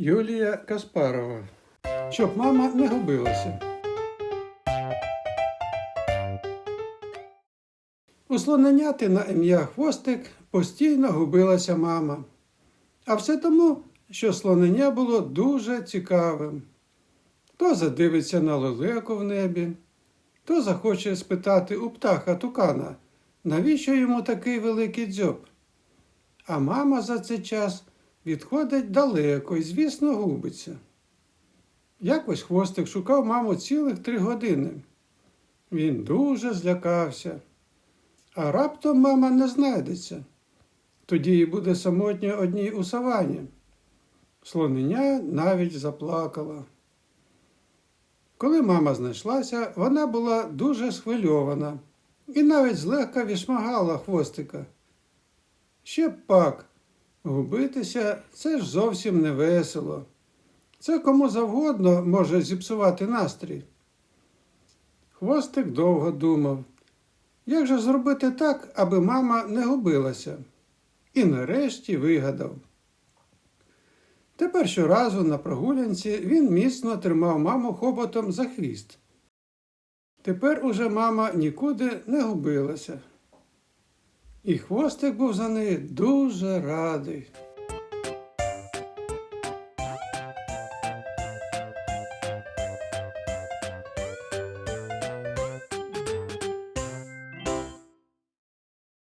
Юлія Каспарова. Щоб мама не губилася. У слоненяти на ім'я Хвостик постійно губилася мама. А все тому, що слонення було дуже цікавим. То задивиться на лелеку в небі, то захоче спитати у птаха тукана, навіщо йому такий великий дзьоб. А мама за цей час відходить далеко і, звісно, губиться. Якось хвостик шукав маму цілих три години. Він дуже злякався. А раптом мама не знайдеться. Тоді їй буде самотньо одній у савані. Слонення навіть заплакала. Коли мама знайшлася, вона була дуже схвильована і навіть злегка відшмагала хвостика. Ще пак, губитися це ж зовсім не весело. Це кому завгодно може зіпсувати настрій. Хвостик довго думав, як же зробити так, аби мама не губилася, і нарешті вигадав. Тепер щоразу на прогулянці він міцно тримав маму хоботом за хвіст. Тепер уже мама нікуди не губилася. І хвостик був за неї дуже радий.